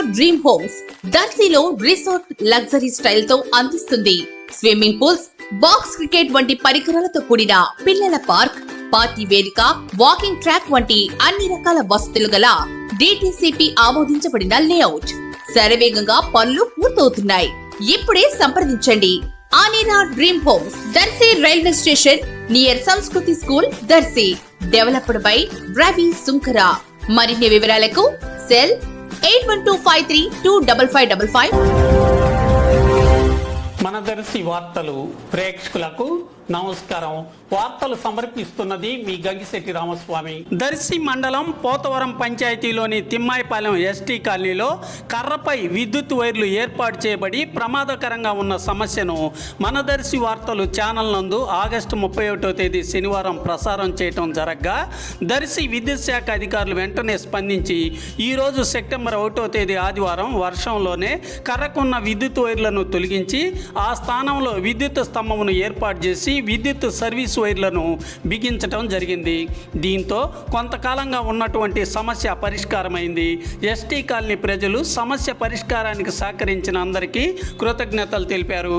Dream homes దర్శిలో resort luxury స్టైల్తో అందిస్తుంది. స్విమ్మింగ్ పూల్స్ బాక్స్ క్రికెట్ వంటి పరికరాలతో కూడిన పిల్లల పార్క్ పార్టీ వేదిక వాకింగ్ ట్రాక్ వంటి అన్ని రకాల వసతులు గల డిటిసిపి ఆమోదించబడిన లేఅవుట్ శరవేగంగా పనులు పూర్తవుతున్నాయి. ఇప్పుడే సంప్రదించండి. ఆనేరా dream homes Darsi railway station near Sanskriti school Darsi developed by Ravi Sunkara. మరిన్ని వివరాలకు cell eight one two five three two double five double five మన వార్తలు ప్రేక్షకులకు నమస్కారం. వార్తలు సమర్పిస్తున్నది మీ గంగిశెట్టి రామస్వామి. దర్శి మండలం పోతవరం పంచాయతీలోని తిమ్మాయిపాలెం ఎస్టీ కాలనీలో కర్రపై విద్యుత్ వైర్లు ఏర్పాటు చేయబడి ప్రమాదకరంగా ఉన్న సమస్యను మన దర్శి వార్తలు ఛానల్ నందు ఆగస్టు ముప్పై ఒకటో తేదీ శనివారం ప్రసారం చేయటం జరగ్గా. దర్శి విద్యుత్ శాఖ అధికారులు వెంటనే స్పందించి ఈరోజు సెప్టెంబర్ ఒకటో తేదీ ఆదివారం వర్షంలోనే కర్రకున్న విద్యుత్ వైర్లను తొలగించి ఆ స్థానంలో విద్యుత్ స్తంభమును ఏర్పాటు చేసి విద్యుత్ సర్వీస్ వైర్లను బిగించటం జరిగింది. దీంతో కొంతకాలంగా ఉన్నటువంటి సమస్య పరిష్కారమైంది. ఎస్టీ కాలనీ ప్రజలు సమస్య పరిష్కారానికి సహకరించిన అందరికీ కృతజ్ఞతలు తెలిపారు.